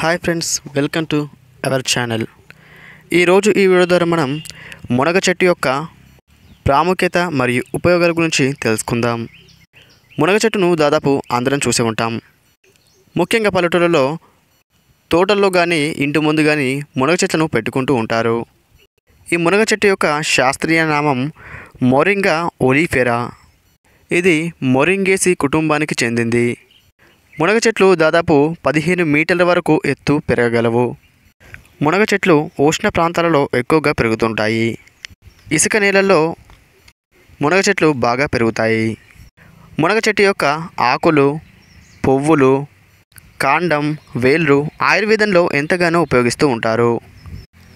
Hi friends welcome to our channel ఈరోజు ఈ video ద్వారా మనం మునగ చెట్టు యొక్క ప్రాముఖ్యత మరియు ఉపయోగాల గురించి తెలుసుకుందాం. మునగ చెట్టును దాదాపు అందరం చూసే ఉంటాం. ముఖ్యంగా పల్లెటూళ్ళలో తోటల్లో కానీ ఇంటి ముందు కానీ మునగ చెట్లను పెట్టుకుంటూ ఉంటారు. ఈ మునగ చెట్టు యొక్క శాస్త్రీయ నామం మొరింగా ఒలిఫెరా. ఇది మొరింగేసి కుటుంబానికి చెందింది. మునగ చెట్లు దాదాపు పదిహేను మీటర్ల వరకు ఎత్తు పెరగగలవు. మునగ చెట్లు ఉష్ణ ప్రాంతాలలో ఎక్కువగా పెరుగుతుంటాయి. ఇసుక నేలల్లో మునగ చెట్లు బాగా పెరుగుతాయి. మునగ చెట్టు యొక్క ఆకులు పువ్వులు కాండం వేళ్ళు ఆయుర్వేదంలో ఎంతగానో ఉపయోగిస్తూ ఉంటారు.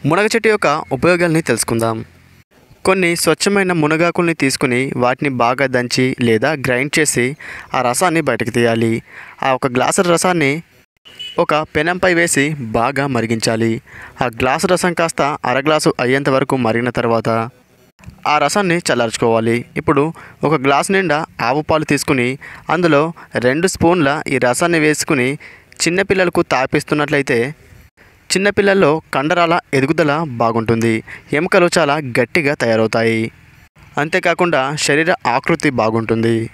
మునగ చెట్టు యొక్క ఉపయోగాల్ని తెలుసుకుందాం. కొన్ని స్వచ్ఛమైన మునగాకుల్ని తీసుకుని వాటిని బాగా దంచి లేదా గ్రైండ్ చేసి ఆ రసాన్ని బయటకు తీయాలి. ఆ ఒక గ్లాసు రసాన్ని ఒక పెనంపై వేసి బాగా మరిగించాలి. ఆ గ్లాసు రసం కాస్త అర గ్లాసు అయ్యేంత వరకు మరిగిన తర్వాత ఆ రసాన్ని చల్లార్చుకోవాలి. ఇప్పుడు ఒక గ్లాస్ నిండా ఆవు పాలు తీసుకుని అందులో రెండు స్పూన్ల ఈ రసాన్ని వేసుకుని చిన్నపిల్లలకు తాపిస్తున్నట్లయితే చిన్నపిల్లల్లో కండరాల ఎదుగుదల బాగుంటుంది. ఎముకలు చాలా గట్టిగా తయారవుతాయి. అంతేకాకుండా శరీర ఆకృతి బాగుంటుంది.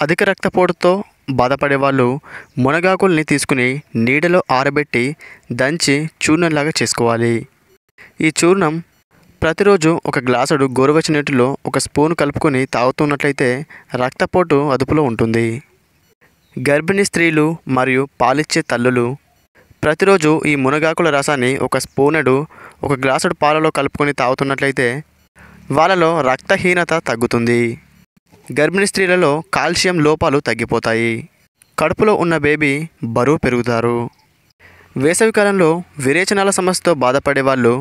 అధిక రక్తపోటుతో బాధపడే వాళ్ళు మునగాకుల్ని తీసుకుని నీడలో ఆరబెట్టి దంచి చూర్ణంలాగా చేసుకోవాలి. ఈ చూర్ణం ప్రతిరోజు ఒక గ్లాసుడు గోరువెచ్చని నీటిలో ఒక స్పూన్ కలుపుకొని తాగుతున్నట్లయితే రక్తపోటు అదుపులో ఉంటుంది. గర్భిణీ స్త్రీలు మరియు పాలిచ్చే తల్లులు ప్రతిరోజు ఈ మునగాకుల రసాన్ని ఒక స్పూనెడు ఒక గ్లాసుడు పాలలో కలుపుకొని తాగుతున్నట్లయితే వాళ్ళలో రక్తహీనత తగ్గుతుంది. గర్భిణీ స్త్రీలలో కాల్షియం లోపాలు తగ్గిపోతాయి. కడుపులో ఉన్న బేబీ బరువు పెరుగుతారు. వేసవికాలంలో విరేచనాల సమస్యతో బాధపడే వాళ్ళు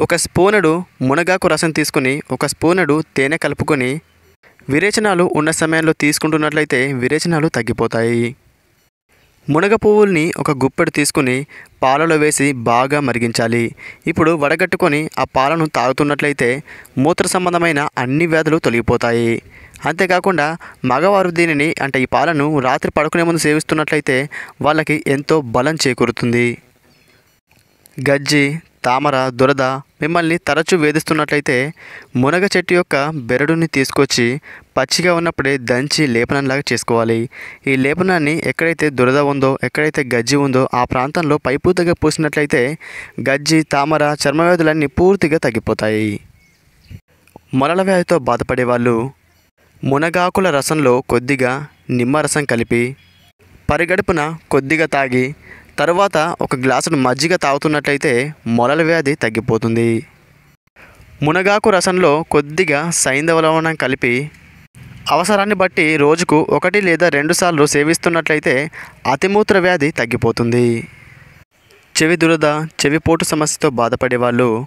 ఒక స్పూనుడు మునగాకు రసం తీసుకుని ఒక స్పూనుడు తేనె కలుపుకొని విరేచనాలు ఉన్న సమయంలో తీసుకుంటున్నట్లయితే విరేచనాలు తగ్గిపోతాయి. మునగ పువ్వుల్ని ఒక గుప్పెడు తీసుకుని పాలలో వేసి బాగా మరిగించాలి. ఇప్పుడు వడగట్టుకొని ఆ పాలను తాగుతున్నట్లయితే మూత్ర సంబంధమైన అన్ని వ్యాధులు తొలగిపోతాయి. అంతేకాకుండా మగవారు దీనిని అంటే ఈ పాలను రాత్రి పడుకునే ముందు సేవిస్తున్నట్లయితే వాళ్ళకి ఎంతో బలం చేకూరుతుంది. గజ్జి తామర దురద మిమ్మల్ని తరచూ వేధిస్తున్నట్లయితే మునగ చెట్టు యొక్క బెరడుని తీసుకొచ్చి పచ్చిగా ఉన్నప్పుడే దంచి లేపనంలాగా చేసుకోవాలి. ఈ లేపనాన్ని ఎక్కడైతే దురద ఉందో ఎక్కడైతే గజ్జి ఉందో ఆ ప్రాంతంలో పైపూతగా పూసినట్లయితే గజ్జి తామర చర్మవ్యాధులన్నీ పూర్తిగా తగ్గిపోతాయి. మొలల వ్యాధితో బాధపడే వాళ్ళు మునగాకుల రసంలో కొద్దిగా నిమ్మరసం కలిపి పరిగడుపున కొద్దిగా తాగి తరువాత ఒక గ్లాసును మజ్జిగ తాగుతున్నట్లయితే మొలల వ్యాధి తగ్గిపోతుంది. మునగాకు రసంలో కొద్దిగా సైంధవ లవణం కలిపి అవసరాన్ని బట్టి రోజుకు ఒకటి లేదా రెండు సార్లు సేవిస్తున్నట్లయితే అతిమూత్ర వ్యాధి తగ్గిపోతుంది. చెవి దురద చెవిపోటు సమస్యతో బాధపడే వాళ్ళు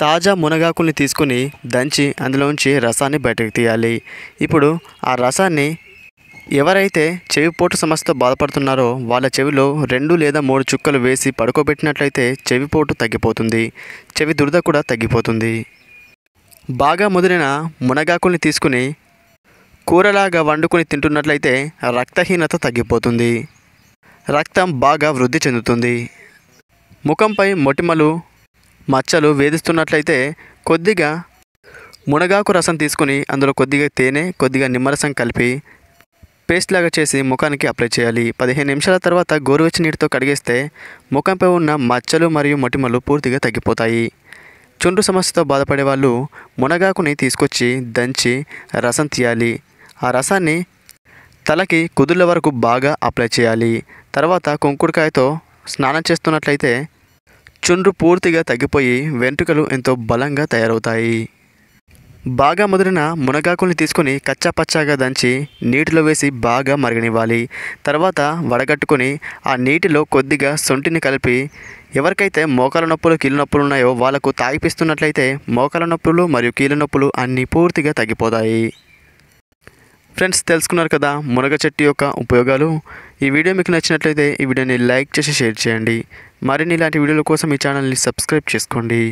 తాజా మునగాకుల్ని తీసుకుని దంచి అందులోంచి రసాన్ని బయటకు తీయాలి. ఇప్పుడు ఆ రసాన్ని ఎవరైతే చెవిపోటు సమస్యతో బాధపడుతున్నారో వాళ్ళ చెవిలో రెండు లేదా మూడు చుక్కలు వేసి పడుకోబెట్టినట్లయితే చెవిపోటు తగ్గిపోతుంది. చెవి దురద కూడా తగ్గిపోతుంది. బాగా ముదిరిన మునగాకుల్ని తీసుకుని కూరలాగా వండుకొని తింటున్నట్లయితే రక్తహీనత తగ్గిపోతుంది. రక్తం బాగా వృద్ధి చెందుతుంది. ముఖంపై మొటిమలు మచ్చలు వేధిస్తున్నట్లయితే కొద్దిగా మునగాకు రసం తీసుకుని అందులో కొద్దిగా తేనె కొద్దిగా నిమ్మరసం కలిపి పేస్ట్ లాగా చేసి ముఖానికి అప్లై చేయాలి. పదిహేను నిమిషాల తర్వాత గోరువెచ్చని నీటితో కడిగేస్తే ముఖంపై ఉన్న మచ్చలు మరియు మొటిమలు పూర్తిగా తగ్గిపోతాయి. చుండ్రు సమస్యతో బాధపడే వాళ్ళు మునగాకుని తీసుకొచ్చి దంచి రసం తీయాలి. ఆ రసాన్ని తలకి కుదుళ్ళ వరకు బాగా అప్లై చేయాలి. తర్వాత కుంకుడుకాయతో స్నానం చేస్తున్నట్లయితే చుండ్రు పూర్తిగా తగ్గిపోయి వెంట్రుకలు ఎంతో బలంగా తయారవుతాయి. బాగా ముదిరిన మునగాకుల్ని తీసుకొని కచ్చా పచ్చాగా దంచి నీటిలో వేసి బాగా మరగనివ్వాలి. తర్వాత వడగట్టుకొని ఆ నీటిలో కొద్దిగా సొంటిని కలిపి ఎవరికైతే మోకాల నొప్పులు కీళ్ళ నొప్పులు ఉన్నాయో వాళ్ళకు తాగిపిస్తున్నట్లయితే మోకాల నొప్పులు మరియు కీళ్ళ నొప్పులు అన్నీ పూర్తిగా తగ్గిపోతాయి. ఫ్రెండ్స్ తెలుసుకున్నారు కదా మునగ చెట్టు యొక్క ఉపయోగాలు. ఈ వీడియో మీకు నచ్చినట్లయితే ఈ వీడియోని లైక్ చేసి షేర్ చేయండి. మరిన్ని ఇలాంటి వీడియోల కోసం ఈ ఛానల్ని సబ్స్క్రైబ్ చేసుకోండి.